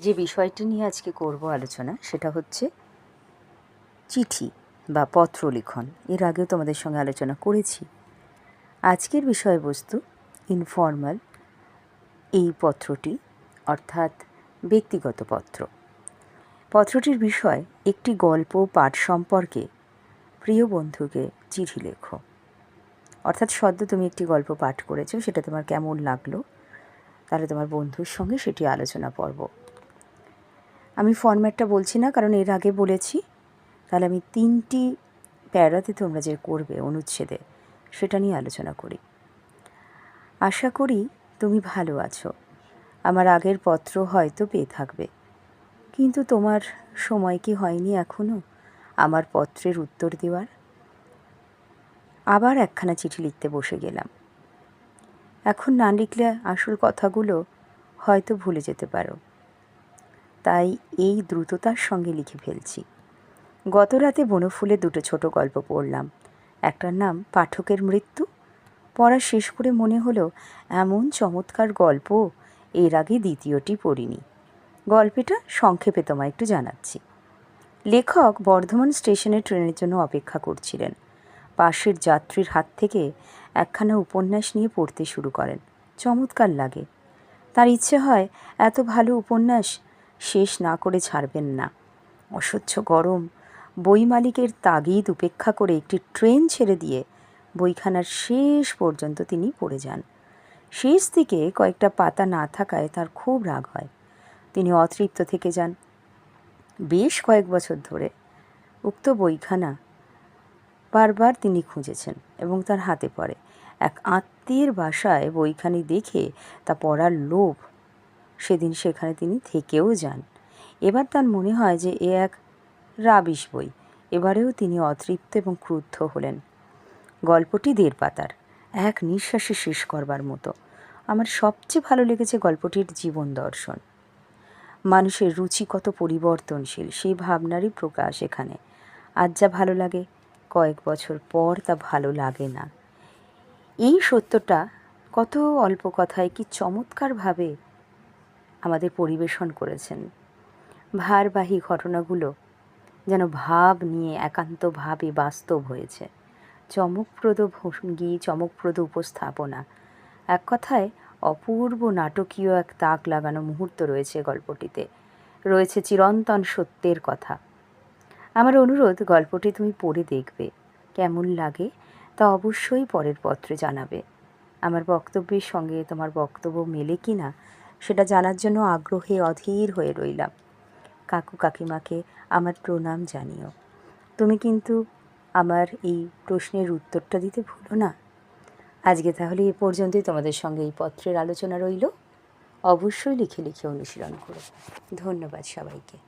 যে বিষয়টি নিয়ে আজকে করব আলোচনা, সেটা হচ্ছে চিঠি বা পত্র লিখন। এর আগেও তোমাদের সঙ্গে আলোচনা করেছি। আজকের বিষয়বস্তু ইনফর্মাল এই পত্রটি, অর্থাৎ ব্যক্তিগত পত্র। পত্রটির বিষয় একটি গল্প পাঠ সম্পর্কে প্রিয় বন্ধুকে চিঠি লেখো। অর্থাৎ সদ্য তুমি একটি গল্প পাঠ করেছ, সেটা তোমার কেমন লাগল, তাহলে তোমার বন্ধুর সঙ্গে সেটি আলোচনা পর্ব। আমি ফরম্যাটটা বলছি না, কারণ এর আগে বলেছি। তাহলে আমি তিনটি প্যারাতে তোমরা যে করবে অনুচ্ছেদে, সেটা নিয়ে আলোচনা করি। আশা করি তুমি ভালো আছো। আমার আগের পত্র হয়তো পেয়ে থাকবে। কিন্তু তোমার সময় কি হয়নি এখনও আমার পত্রের উত্তর দেওয়ার? আবার একখানা চিঠি লিখতে বসে গেলাম। এখন না লিখলে আসল কথাগুলো হয়তো ভুলে যেতে পারো। তাই এই দ্রুততার সঙ্গে লিখে ফেলছি। গত রাতে বনফুলে দুটো ছোট গল্প পড়লাম। একটার নাম পাঠকের মৃত্যু। পড়া শেষ করে মনে হলো, এমন চমৎকার গল্প, এর আগে দ্বিতীয়টি পড়িনি। গল্পটা সংক্ষেপে তোমায় একটু জানাচ্ছি। লেখক বর্ধমান স্টেশনে ট্রেনের জন্য অপেক্ষা করছিলেন। পাশের যাত্রীর হাত থেকে একখানা উপন্যাস নিয়ে পড়তে শুরু করেন। চমৎকার লাগে। তার ইচ্ছে হয়, এত ভালো উপন্যাস শেষ না করে ছাড়বেন না। অসহ্য গরম। বই মালিকের তাগিদ উপেক্ষা করে একটি ট্রেন ছেড়ে দিয়ে বইখানার শেষ পর্যন্ত তিনি পড়ে যান। শেষ দিকে কয়েকটা পাতা না থাকায় তার খুব রাগ হয়। তিনি অতৃপ্ত থেকে যান। বেশ কয়েক বছর ধরে উক্ত বইখানা বারবার তিনি খুঁজেছেন এবং তার হাতে পড়ে। এক আত্মীয়ের বাসায় বইখানি দেখে তা পড়ার লোভ সেদিন সেখানে তিনি থেকেও যান। এবার তার মনে হয় যে এ এক রাবিশ বই। এবারেও তিনি অতৃপ্ত এবং ক্রুদ্ধ হলেন। গল্পটি দেড় পাতার, এক নিঃশ্বাসে শেষ করবার মতো। আমার সবচেয়ে ভালো লেগেছে গল্পটির জীবন দর্শন। মানুষের রুচি কত পরিবর্তনশীল, সেই ভাবনারই প্রকাশ এখানে। আজ যা ভালো লাগে, কয়েক বছর পর তা ভালো লাগে না। এই সত্যটা কত অল্প কথায় কি চমৎকারভাবে আমাদের পরিবেশন করেছেন। ভারবাহী ঘটনাগুলো যেন ভাব নিয়ে একান্তভাবে বাস্তব হয়েছে। চমকপ্রদ ভঙ্গি, চমকপ্রদ উপস্থাপনা, এক কথায় অপূর্ব নাটকীয় এক তাক লাগানো মুহূর্ত রয়েছে গল্পটিতে। রয়েছে চিরন্তন সত্যের কথা। আমার অনুরোধ, গল্পটি তুমি পড়ে দেখবে। কেমন লাগে তা অবশ্যই পরের পত্রে জানাবে। আমার বক্তব্যের সঙ্গে তোমার বক্তব্য মেলে কি না সেটা জানার জন্য আগ্রহে অধীর হয়ে রইলাম। কাকু কাকিমাকে আমার প্রণাম জানিও। তুমি কিন্তু আমার এই প্রশ্নের উত্তরটা দিতে ভুলো না। আজকে তাহলে এ পর্যন্তই তোমাদের সঙ্গে এই পত্রের আলোচনা রইল। অবশ্যই লিখে লিখে অনুশীলন করো। ধন্যবাদ সবাইকে।